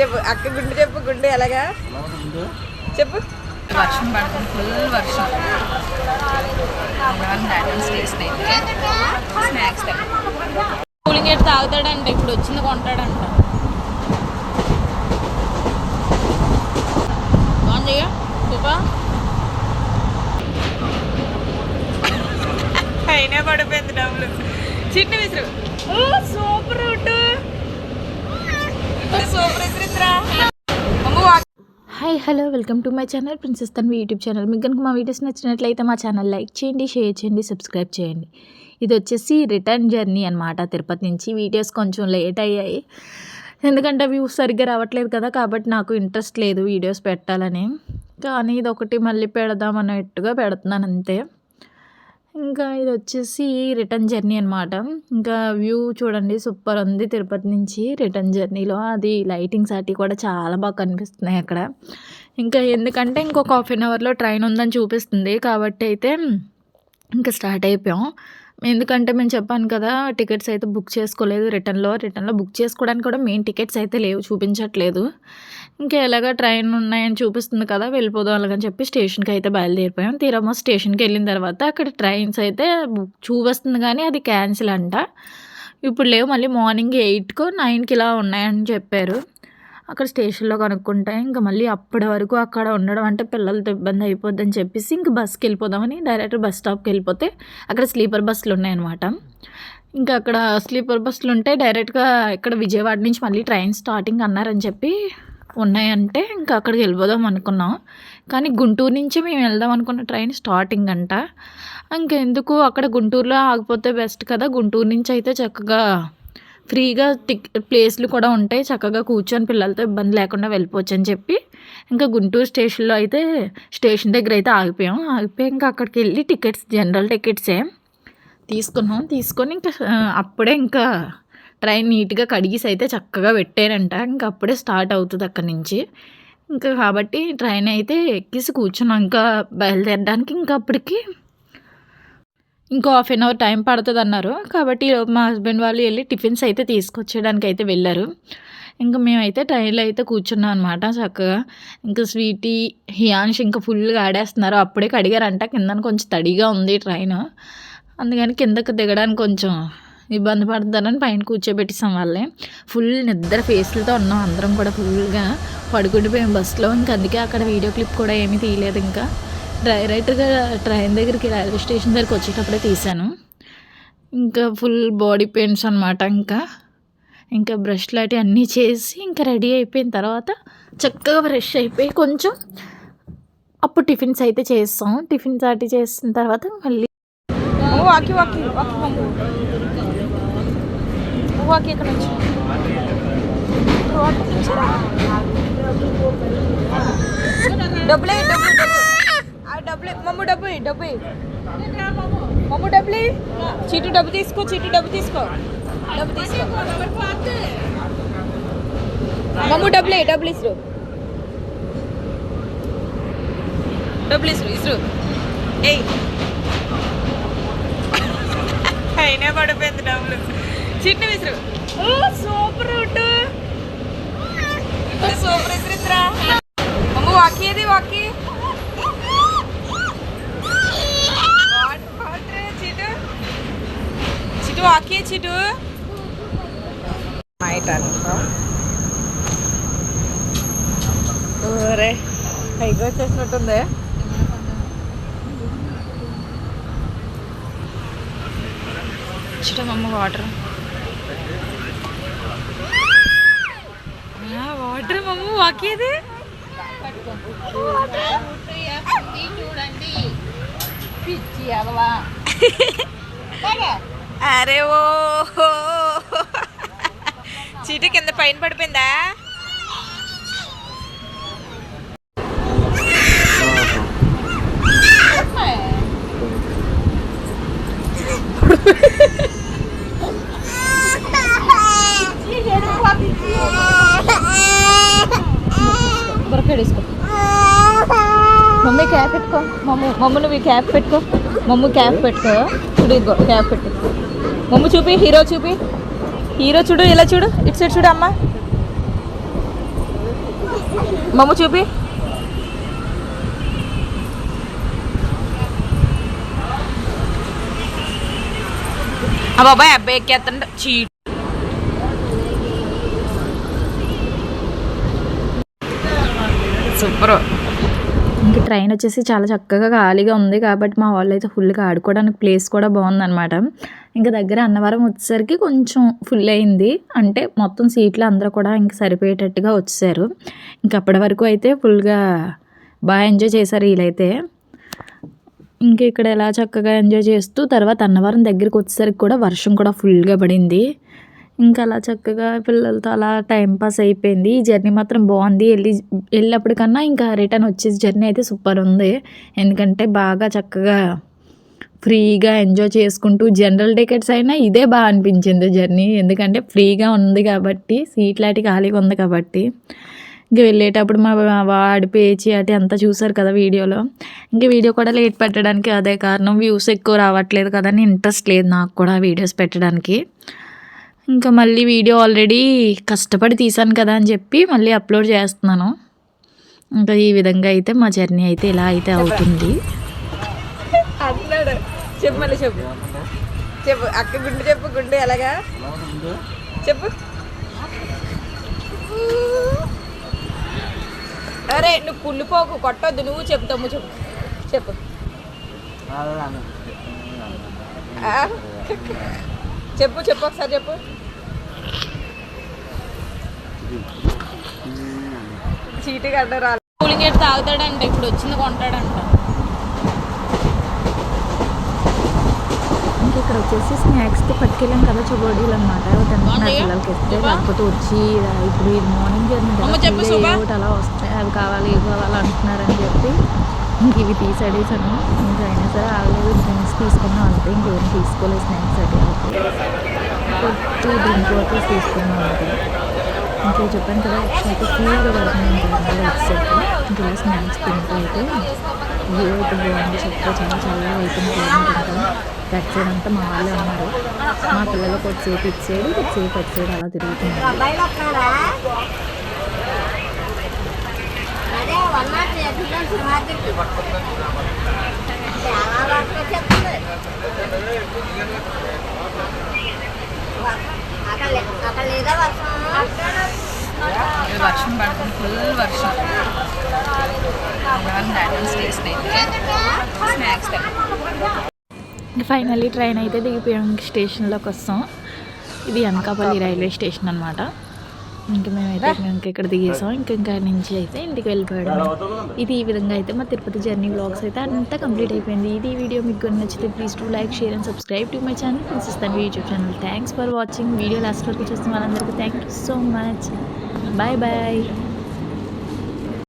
చెప్పు అక్క గుండు చెప్పు గుండు ఎలాగా? చెప్పు. వర్షం పడుతుంది ఫుల్ వర్షం. స్నాక్స్ కూలింగ్ ఎట్ తాగుతాడంట ఇప్పుడు వచ్చింది కొంటాడంట. అయినా పడిపోయింది డబ్బులు. చిన్న విసురు. Super. Hello welcome to my channel princess Tanvi YouTube channel. మీకు కనుక మా వీడియోస్ నచ్చినట్లయితే మా ఛానల్ లైక్ చేయండి షేర్ చేయండి సబ్స్క్రైబ్ చేయండి. ఇది వచ్చేసి రిటర్న్ జర్నీ అనమాట తిరుపతి నుంచి. వీడియోస్ కొంచెం లేట్ అయ్యాయి. ఎందుకంటే వ్యూస్ సరిగ్గా రావట్లేదు కదా కాబట్టి నాకు ఇంట్రెస్ట్ లేదు వీడియోస్ పెట్టాలని. కానీ ఇది ఒకటి మళ్ళీ పెడదాం అన్నట్టుగా పెడుతున్నాను అంతే. ఇంకా ఇది వచ్చేసి రిటర్న్ జర్నీ అనమాట ఇంకా వ్యూ చూడండి సూపర్ ఉంది తిరుపతి నుంచి రిటర్న్ జర్నీలో. అది లైటింగ్స్ అటు కూడా చాలా బాగా కనిపిస్తున్నాయి అక్కడ. ఇంకా ఎందుకంటే ఇంకొక హాఫ్ అన్ అవర్లో ట్రైన్ ఉందని చూపిస్తుంది. కాబట్టి అయితే ఇంకా స్టార్ట్ అయిపోయాం. ఎందుకంటే మేము చెప్పాను కదా టికెట్స్ అయితే బుక్ చేసుకోలేదు రిటర్న్లో రిటర్న్లో బుక్ చేసుకోవడానికి కూడా మెయిన్ టికెట్స్ అయితే లేవు చూపించట్లేదు. ఇంకా ఎలాగ ట్రైన్ ఉన్నాయని చూపిస్తుంది కదా వెళ్ళిపోదాం అలాగని చెప్పి స్టేషన్కి అయితే బయలుదేరిపోయాం. తీరమ్మ స్టేషన్కి వెళ్ళిన తర్వాత అక్కడ ట్రైన్స్ అయితే బుక్ చూపిస్తుంది కానీ అది క్యాన్సిల్ అంట. ఇప్పుడు లేవు మళ్ళీ మార్నింగ్ ఎయిట్కో నైన్కి ఇలా ఉన్నాయని చెప్పారు. అక్కడ స్టేషన్లో కనుక్కుంటే. ఇంకా మళ్ళీ అప్పటి వరకు అక్కడ ఉండడం అంటే పిల్లలతో ఇబ్బంది అయిపోద్ది అని చెప్పేసి ఇంక బస్కి వెళ్ళిపోదామని డైరెక్ట్ బస్ స్టాప్కి వెళ్ళిపోతే అక్కడ స్లీపర్ బస్సులు ఉన్నాయన్నమాట. ఇంకా అక్కడ స్లీపర్ బస్సులు ఉంటే డైరెక్ట్గా ఇక్కడ విజయవాడ నుంచి మళ్ళీ ట్రైన్ స్టార్టింగ్ అన్నారని చెప్పి ఉన్నాయంటే ఇంకా అక్కడికి వెళ్ళిపోదాం అనుకున్నాం. కానీ గుంటూరు నుంచి మేము వెళ్దాం అనుకున్న ట్రైన్ స్టార్టింగ్ అంట. ఇంకెందుకు? అక్కడ గుంటూరులో ఆగిపోతే బెస్ట్ కదా. గుంటూరు నుంచి అయితే చక్కగా ఫ్రీగా టిక్ ప్లేస్లు కూడా ఉంటాయి. చక్కగా కూర్చొని పిల్లలతో ఇబ్బంది లేకుండా వెళ్ళిపోవచ్చు అని చెప్పి. ఇంకా గుంటూరు స్టేషన్లో అయితే స్టేషన్ దగ్గర అయితే ఆగిపోయాం. ఆగిపోయి ఇంకా అక్కడికి వెళ్ళి టికెట్స్ జనరల్ టికెట్సే తీసుకున్నాం. తీసుకొని ఇంకా అప్పుడే ఇంకా ట్రైన్ నీట్గా కడిగేసి అయితే చక్కగా పెట్టారంట. ఇంకా అప్పుడే స్టార్ట్ అవుతుంది అక్కడి నుంచి. ఇంకా కాబట్టి ట్రైన్ అయితే ఎక్కేసి కూర్చున్నాం. ఇంకా బయలుదేరడానికి ఇంకా అప్పటికి ఇంకో హాఫ్ అన్ అవర్ టైం పడుతుంది అన్నారు కాబట్టి మా హస్బెండ్ వాళ్ళు వెళ్ళి టిఫిన్స్ అయితే తీసుకొచ్చేయడానికి అయితే వెళ్ళారు. ఇంకా మేమైతే ట్రైన్లో అయితే కూర్చున్నాం అనమాట చక్కగా. ఇంకా స్వీటీ హియాన్ష్ ఇంకా ఫుల్గా ఆడేస్తున్నారు. అప్పుడే కడిగారంట. కింద కొంచెం తడిగా ఉంది ట్రైన్. అందుకని కిందకు దిగడానికి కొంచెం ఇబ్బంది పడతారని పైన కూర్చోబెట్టేసాం వాళ్ళే. ఫుల్ నిద్ర ఫేస్లతో ఉన్నాం అందరం కూడా ఫుల్గా. పడుకుండిపోయాం బస్సులో. ఇంకా అందుకే అక్కడ వీడియో క్లిప్ కూడా ఏమీ తీయలేదు ఇంకా. డైరెక్ట్గా ట్రైన్ దగ్గరికి రైల్వే స్టేషన్ దగ్గరికి వచ్చేటప్పుడే తీశాను. ఇంకా ఫుల్ బాడీ పెయిన్స్ అనమాట ఇంకా. ఇంకా బ్రష్ లాంటి అన్నీ చేసి ఇంకా రెడీ అయిపోయిన తర్వాత చక్కగా ఫ్రెష్ అయిపోయి కొంచెం అప్పుడు టిఫిన్స్ అయితే చేస్తాం. టిఫిన్స్ అటు చేసిన తర్వాత మళ్ళీ వాకి వాకి వాకి ఇక్కడ నుంచి? డబ్బులే డబ్బులు. డబ్బులు మమ్మ డబ్బు డబ్బు ఇయ్యి. డబ్బులు ఇయ్యి. చీటు డబ్బు తీసుకో చీటు డబ్బు తీసుకో. డబ్బు తీసుకో. మమ్ము డబ్బులు డబ్బులు ఇసురు. డబ్బులు ఇసురు ఇసురు. ఏయ్. అయినా పడిపోయింది డబ్బులు. చిన్న విసురు. సూపర్ రూట్ సూపర్ విసురుతురా అమ్మ వాకి ఏది వాకి వాట్, వాట్ రే, చిటు చిటు. వాకి చిటు రే పైకి వచ్చేసినట్టుంది. చిటమమ్మ వాటర్. వాటర్ మమ్మ వాకేది? అరే ఓ చీటి కింద పైన పడిపోయిందా? మమ్మీ క్యాప్ పెట్టుకో. మమ్మ మమ్మ నువ్వు క్యాప్ పెట్టుకో. మమ్మ క్యాప్ పెట్టుకో. ఇప్పుడు క్యాప్ పెట్టుకో. మమ్మ చూపి హీరో చూపి. హీరో చూడు ఇలా చూడు. ఇటు సైడ్ చూడు అమ్మ. మమ్ము చూపి. ఆ బాబాయ్ అబ్బాయి ఎక్కేస్తుండ. చీ. సూపర్. ఇంక ట్రైన్ వచ్చేసి చాలా చక్కగా ఖాళీగా ఉంది కాబట్టి మా వాళ్ళు అయితే ఫుల్గా ఆడుకోవడానికి ప్లేస్ కూడా బాగుందన్నమాట. ఇంకా దగ్గర అన్నవరం వచ్చేసరికి కొంచెం ఫుల్ అయింది. అంటే మొత్తం సీట్లు అందరూ కూడా ఇంక సరిపోయేటట్టుగా వచ్చేసారు. ఇంక అప్పటి వరకు అయితే ఫుల్గా బాగా ఎంజాయ్ చేశారు వీళ్ళైతే. ఇంక ఇక్కడ ఎలా చక్కగా ఎంజాయ్ చేస్తూ తర్వాత అన్నవరం దగ్గరికి వచ్చేసరికి కూడా వర్షం కూడా ఫుల్గా పడింది. ఇంకా అలా చక్కగా పిల్లలతో అలా టైం పాస్ అయిపోయింది. ఈ జర్నీ మాత్రం బాగుంది. వెళ్ళి వెళ్ళినప్పటికన్నా ఇంకా రిటర్న్ వచ్చేసి జర్నీ అయితే సూపర్ ఉంది. ఎందుకంటే బాగా చక్కగా ఫ్రీగా ఎంజాయ్ చేసుకుంటూ జనరల్ టికెట్స్ అయినా ఇదే బాగా అనిపించింది జర్నీ. ఎందుకంటే ఫ్రీగా ఉంది కాబట్టి సీట్లాటి ఖాళీగా ఉంది కాబట్టి. ఇంక వెళ్ళేటప్పుడు మా వాడి పేచి అటు అంతా చూసారు కదా వీడియోలో. ఇంక వీడియో కూడా లేట్ పెట్టడానికి అదే కారణం. వ్యూస్ ఎక్కువ రావట్లేదు కదా అని ఇంట్రెస్ట్ లేదు నాకు కూడా వీడియోస్ పెట్టడానికి. ఇంకా మళ్ళీ వీడియో ఆల్రెడీ కష్టపడి తీసాను కదా అని చెప్పి మళ్ళీ అప్లోడ్ చేస్తున్నాను. ఇంకా ఈ విధంగా అయితే మా జర్నీ అయితే ఇలా అయితే అవుతుంది. చెప్పు మళ్ళీ చెప్పు. చెప్పు. అక్క గుండు చెప్పు గుండు ఎలాగా? చెప్పు. అరే నువ్వు కుళ్ళిపోకు కొట్టొద్దు. నువ్వు చెప్తాము చెప్పు. చెప్పు? చెప్పు చెప్పు ఒకసారి చెప్పు. చీటి గడ్డ రా కూలింగ్ ఎట్ తాగుతాడంట ఇప్పుడు వచ్చింది కొంటాడంట. ఇంకా ఇక్కడ వచ్చేసి స్నాక్స్కి పట్టుకెళ్ళాం కదా చొబోడీలు అనమాట పిల్లలకి ఇస్తే లేకపోతే వచ్చి ఇప్పుడు ఇది మార్నింగ్ జర్నీ అమ్మ చెప్పు, కదా శుభ. ఒకటి అలా వస్తాయి అవి కావాలి ఇవి కావాలి అంటున్నారని చెప్పి ఇంక ఇవి తీసాడేసాను. ఇంకా అయినా సరే ఆగలేదు డ్రింక్స్ తీసుకున్నాం అంతే ఇంకేం తీసుకోలేదు స్నాక్స్ అది. టూ డ్రింక్ వాటర్స్ తీసుకున్నాం అంతే. ఇంకా చెప్పాను కదా వర్షం అయితే ఫుల్గా పడుతుంది ఇంకా ఇంకా ఇలా స్నాక్స్ తింటూ అయితే వ్యూ అయితే బాగుంది చక్కగా చాలా చల్లగా అయిపోయింది తింటాం అంతా బ్యాక్ అంతా మా వాళ్ళే ఉన్నారు. మా పిల్లలకు కొద్దిసేపు ఇచ్చేది సైడ్ వచ్చేది అలా తిరుగుతుంది అలా తిరుగుతున్నారు. వర్షం? పడుతుంది ఫుల్ వర్షం. స్నాక్స్ ఫైనల్లీ ట్రైన్ అయితే దిగిపోయాం స్టేషన్లోకి వస్తాం. ఇది అనకాపల్లి రైల్వే స్టేషన్ అనమాట ఇంక మేమైతే ఇంక ఇక్కడ దిగేసాం. ఇంక ఇంకా నుంచి అయితే ఇంటికి వెళ్ళిపోయాడు. ఇది ఈ విధంగా అయితే మా తిరుపతి జర్నీ వ్లాగ్స్ అయితే అంతా కంప్లీట్ అయిపోయింది. ఇది ఈ వీడియో మీకు నచ్చితే please to like share and subscribe to my channel ప్రిన్సిస్తాను YouTube channel thanks for watching video last వరకు చూస్తున్న వాళ్ళందరికీ thank you so much bye bye